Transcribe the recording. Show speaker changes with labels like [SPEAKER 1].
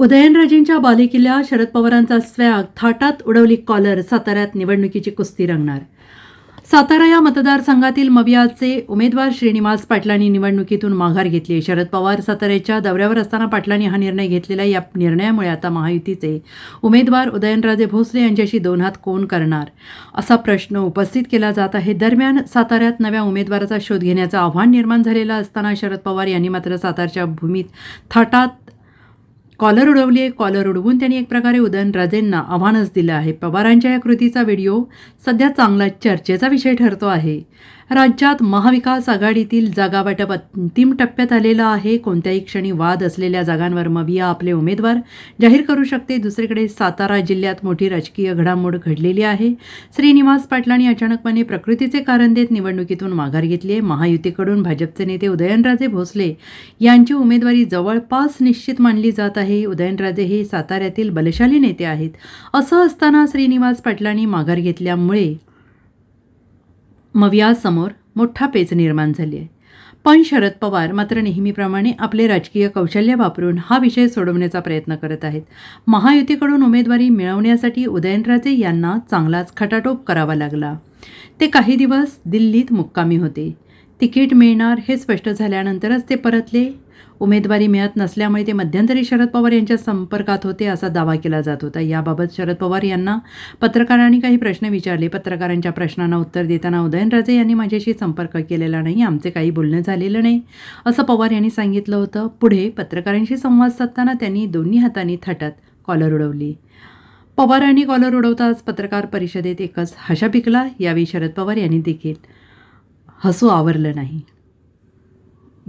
[SPEAKER 1] उदयनराजेंच्या बालेकिल्ल्या शरद पवारांचा स्वॅग थाटात उडवली कॉलर साताऱ्यात निवडणुकीची कुस्ती रंगणार. सातारा या मतदारसंघातील मवियाचे उमेदवार श्रीनिवास पाटलांनी निवडणुकीतून माघार घेतली शरद पवार साताऱ्याच्या दौऱ्यावर असताना पाटलांनी हा निर्णय घेतलेला या निर्णयामुळे आता महायुतीचे उमेदवार उदयनराजे भोसले यांच्याशी दोन हात कोण करणार असा प्रश्न उपस्थित केला जात आहे. दरम्यान साताऱ्यात नव्या उमेदवाराचा शोध घेण्याचं आव्हान निर्माण झालेलं असताना शरद पवार यांनी मात्र सातारच्या भूमीत थाटात कॉलर उडवली आहे कॉलर उडवून त्यांनी एक प्रकारे उदयनराजेंना आव्हानच दिलं आहे. पवारांच्या या कृतीचा व्हिडिओ सध्या चांगला चर्चेचा विषय ठरतो आहे. राज्यात महाविकास आघाडीतील जागावाटप अंतिम टप्प्यात आलेलं आहे. कोणत्याही क्षणी वाद असलेल्या जागांवर मविया आपले उमेदवार जाहीर करू शकते. दुसरीकडे सातारा जिल्ह्यात मोठी राजकीय घडामोड घडलेली आहे. श्रीनिवास पाटलांनी अचानकपणे प्रकृतीचे कारण देत निवडणुकीतून माघार घेतली आहे. महायुतीकडून भाजपचे नेते उदयनराजे भोसले यांची उमेदवारी जवळपास निश्चित मानली जात आहे. उदयनराजे हे साताऱ्यातील बलशाली नेते आहेत. असं असताना श्रीनिवास पाटलांनी माघार घेतल्यामुळे मवियासमोर मोठा पेच निर्माण झाली आहे. पण शरद पवार मात्र नेहमीप्रमाणे आपले राजकीय कौशल्य वापरून हा विषय सोडवण्याचा प्रयत्न करत आहेत. महायुतीकडून उमेदवारी मिळवण्यासाठी उदयनराजे यांना चांगलाच खटाटोप करावा लागला. ते काही दिवस दिल्लीत मुक्कामी होते. तिकीट मिळणार हे स्पष्ट झाल्यानंतरच ते परतले. उमेदवारी मिळत नसल्यामुळे ते मध्यंतरी शरद पवार यांच्या संपर्कात होते असा दावा केला जात होता. याबाबत शरद पवार यांना पत्रकारांनी काही प्रश्न विचारले. पत्रकारांच्या प्रश्नांना उत्तर देताना उदयनराजे यांनी माझ्याशी संपर्क केलेला नाही. आमचे काही बोलणं झालेलं नाही असं पवार यांनी सांगितलं होतं. पुढे पत्रकारांशी संवाद साधताना त्यांनी दोन्ही हातांनी थाटात कॉलर उडवली. पवारांनी कॉलर उडवताच पत्रकार परिषदेत एकच हशा पिकला. यावेळी शरद पवार यांनी देखील हसू आवरलं नाही.